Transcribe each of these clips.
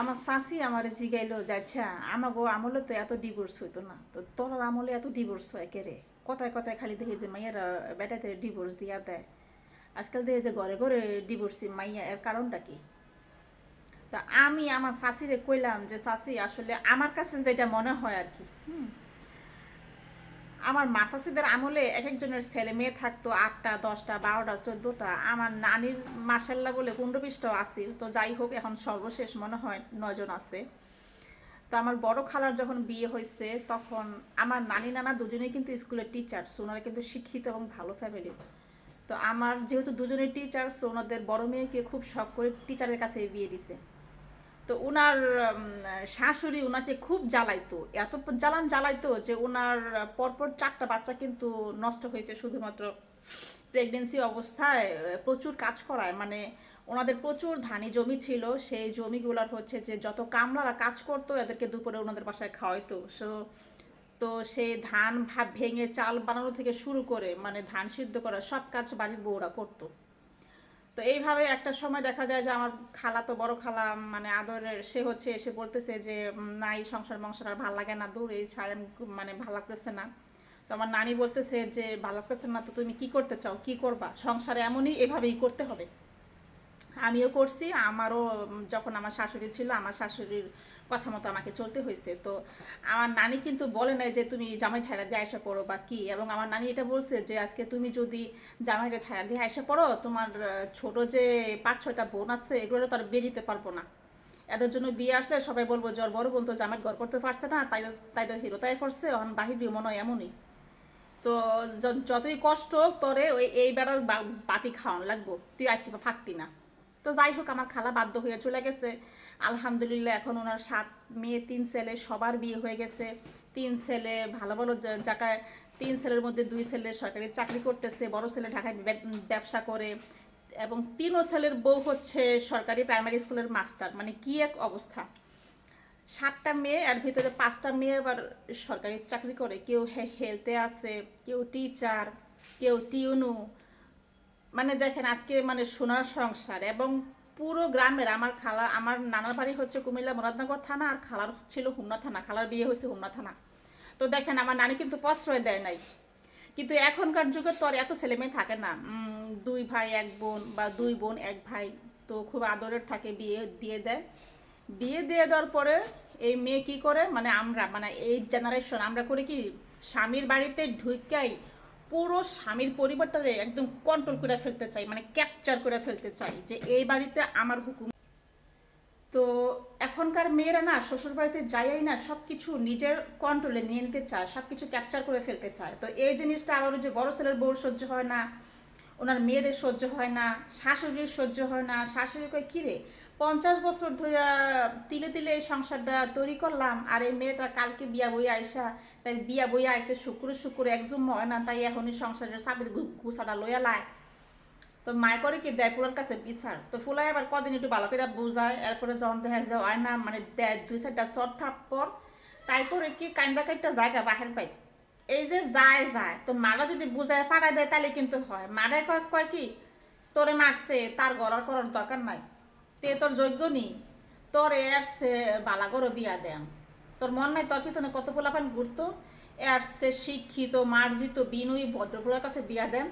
আমার শাশি আমার জিগাইলো, যাচ্ছা, আমাগো আমলে তো এত ডিভোর্স হইতো না। তো তোর আমলে এত ডিভোর্স হয় কে রে? কথায় কথায় খালি দেখে যে মাইয়ারা বেটাতে ডিভোর্স দিয়া দেয়। আজকাল দেখে যে ঘরে ঘরে ডিভোর্সি মাইয়া, এর কারণটা কি? তা আমি আমার শাশিরে কইলাম যে শাশি আসলে আমার কাছে যেটা মনে হয় আর কি, হুম আমার মাসাসিদের আমলে এক একজনের ছেলে মেয়ে থাকতো আটটা, দশটা, বারোটা, চোদ্দোটা। আমার নানির মাসাল্লা বলে বিশটাও আসিল। তো যাই হোক, এখন সর্বশেষ মনে হয় নজন আছে। তো আমার বড় খালার যখন বিয়ে হয়েছে, তখন আমার নানি নানা দুজনেই কিন্তু স্কুলের টিচার ওনারা কিন্তু শিক্ষিত এবং ভালো ফ্যামিলি তো আমার যেহেতু দুজনের টিচার সো ওনাদের বড় মেয়েকে খুব শখ করে টিচারের কাছে বিয়ে দিছে। তো ওনার শাশুড়ি ওনাকে খুব জ্বালাইতো। এত জ্বালান জ্বালাইতো যে ওনার পরপর চারটা বাচ্চা কিন্তু নষ্ট হয়েছে। শুধুমাত্র প্রেগনেন্সি অবস্থায় প্রচুর কাজ করায়। মানে ওনাদের প্রচুর ধানি জমি ছিল। সেই জমিগুলোর হচ্ছে যে যত কামলারা কাজ করতো, এদেরকে দুপুরে ওনাদের বাসায় খাওয়াইতো। সো, তো সেই ধান ভাব ভেঙে চাল বানানো থেকে শুরু করে মানে ধান সিদ্ধ করা সব কাজ বাড়ির বউরা করতো। এইভাবে একটা সময় দেখা যায় যে আমার খালা তো বড় খালা মানে আদরের, সে হচ্ছে এসে বলতেছে যে নাই সংসার মংসার আর ভালো লাগে না, দূর, এই ছাড়েন মানে ভালো লাগতেছে না। তো আমার নানি বলতেছে যে, ভালো লাগতেছে না, তো তুমি কি করতে চাও? কি করবা? সংসারে এমনই এভাবেই করতে হবে। আমিও করছি, আমারও যখন আমার শাশুড়ি ছিল, আমার শাশুড়ির কথা মতো আমাকে চলতে হয়েছে। তো আমার নানি কিন্তু বলে নাই যে তুমি জামাই ছাড়া দিয়ে আয়সা পড়ো বা কি, এবং আমার নানি এটা বলছে যে আজকে তুমি যদি জামাইটা ছাড়া দিয়ে আয়সা পড়ো, তোমার ছোট যে পাঁচ ছয়টা বোন আছে, এগুলো তো আর বেরিতে পারব না। এদের জন্য বিয়ে আসলে সবাই বলব জ্বর বড় বোন তো জামাই ঘর করতে পারছে না, তাই তাই তো হিরো তাই করছে এখন বাহির মনে হয় এমনই। তো যতই কষ্ট তোরে, ওই, এই বেড়ার বাতি খাওয়ান লাগবো, তুই আর ফাঁকতি না। তো যাই হোক, আমার খালা বাধ্য হয়ে চলে গেছে। আলহামদুলিল্লাহ, এখন ওনার সাত মেয়ে, তিন ছেলে, সবার বিয়ে হয়ে গেছে। তিন ছেলে, ভালো ভালো জায়গায় তিন ছেলের মধ্যে দুই ছেলে সরকারি চাকরি করতেছে, বড় ছেলে ঢাকায় ব্যবসা করে এবং তিনও ছেলের বউ হচ্ছে সরকারি প্রাইমারি স্কুলের মাস্টার। মানে কি এক অবস্থা। সাতটা মেয়ে, এর ভিতরে পাঁচটা মেয়ে আবার সরকারি চাকরি করে। কেউ হেলথে আছে, কেউ টিচার, কেউ টিউনু মানে দেখেন আজকে মানে সোনার সংসার এবং পুরো গ্রামের আমার খালা, আমার নানার বাড়ি হচ্ছে কুমিল্লা মুরাদনগর থানা আর খালার ছিল হুমনা থানা, খালার বিয়ে হয়েছে হুমনা থানা। তো দেখেন আমার নানি কিন্তু প্রশ্রয় দেয় নাই। কিন্তু এখনকার যুগে তো আর এত ছেলে মেয়ে থাকে না। দুই ভাই, এক বোন বা দুই বোন, এক ভাই তো খুব আদরের থাকে, বিয়ে দিয়ে দেয়। বিয়ে দিয়ে দেওয়ার পরে এই মেয়ে কি করে? মানে আমরা মানে এই জেনারেশন আমরা করি কি, স্বামীর বাড়িতে ঢুকাই পুরো স্বামীর পরিবারটারে একদম কন্ট্রোল করে ফেলতে চাই মানে ক্যাপচার করে ফেলতে চাই যে এই বাড়িতে আমার হুকুম। তো এখনকার মেয়েরা না শ্বশুর বাড়িতে যাইয়াই না সব কিছু নিজের কন্ট্রোলে নিয়ে নিতে চায় সব কিছু ক্যাপচার করে ফেলতে চায়। তো এই জিনিসটা আবার যে বড় ছেলের বউর সহ্য হয় না, ওনার মেয়েদের সহ্য হয় না, শাশুড়ির সহ্য হয় না, শাশুড়ি কয়, কিরে পঞ্চাশ বছর ধরে তিলে তিলে এই সংসারটা তৈরি করলাম, আর এই মেয়েটা কালকে বিয়া বই আইসা, তাই বিয়া বই আইসে শুক্রে শুক্রে একজম হয় না, তাই এখনই সংসারের চাবির ঘুষাটা লইয়া লায় তো মায় করে কি দেয় ফুলার কাছে বিচার? তো ফুলাই আবার কদিন একটু ভালো করে বুঝায়, এরপরে যখন দেখা যায় হয় না মানে দেয় দুই চারটা চর থাপ্পর তাই করে কি কান্দা কাইটা জায়গা বাহির পাই। এই যে যায় যায়। তো মারা যদি বুঝায় পাড়ায় দেয় তাহলে কিন্তু হয়। কয় কয় কি? তোরে মারছে, তার গড়ার করার দরকার নাই। তে তোর যোগ্য নি তোর এর সে বালাগরও বিয়া দেন। তোর মন নাই, তোর পিছনে কত পোলাপান ঘুরতো? এর সে শিক্ষিত, মার্জিত, বিনয়ী ভদ্রফুলার কাছে বিয়া দেন,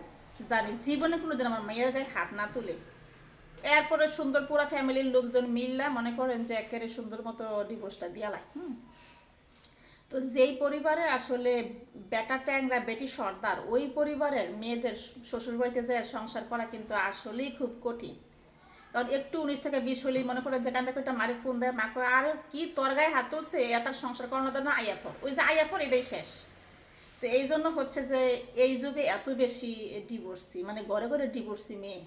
জানি জীবনে কোনোদিন আমার মেয়ের গায়ে হাত না তুলে। এরপরে সুন্দর পুরা ফ্যামিলির লোকজন মিললা মনে করেন যে একেবারে সুন্দর মতো ডিভোর্সটা দিয়ালাই হুম? তো যেই পরিবারে আসলে বেটা ট্যাংরা, বেটি সর্দার, ওই পরিবারের মেয়েদের শ্বশুরবাড়িতে যায় সংসার করা কিন্তু আসলেই খুব কঠিন। কারণ একটু উনিশ থেকে বিশ হলেই মনে করেন যে কান্দা একটা মারি ফোন দেয়, মা কয়, আর কি তোর গায়ে হাত তুলছে? এ তার সংসার করানো না আইয়াফর ওই যে আইয়াফর এটাই শেষ। তো এই জন্য হচ্ছে যে এই যুগে এত বেশি ডিভোর্সি মানে ঘরে ঘরে ডিভোর্সি মেয়ে।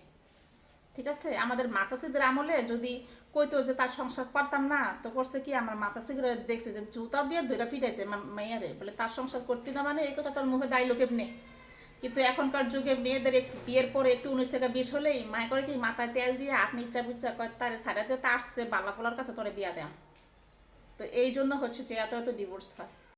ঠিক আছে? আমাদের মাসাসিদের আমলে যদি কইতো যে তার সংসার করতাম না, তো করছে কি? আমার মাসাসিগুলো দেখছে যে জুতা দিয়ে দুইটা ফিটাইছে মেয়েরে বলে, তার সংসার করতে না মানে এই কথা তোর মুখে দায় লোকে নে কিন্তু এখনকার যুগে মেয়েদের একটু বিয়ের পরে একটু উনিশ থেকে বিশ হলেই মায় করে কি, মাথায় তেল দিয়ে আপনি ইচ্ছা বুচ্চা করে তার ছাড়াতে তো আসছে বালা পোলার কাছে তোরে বিয়া দেয়। তো এই জন্য হচ্ছে যে এত এত ডিভোর্স হয়।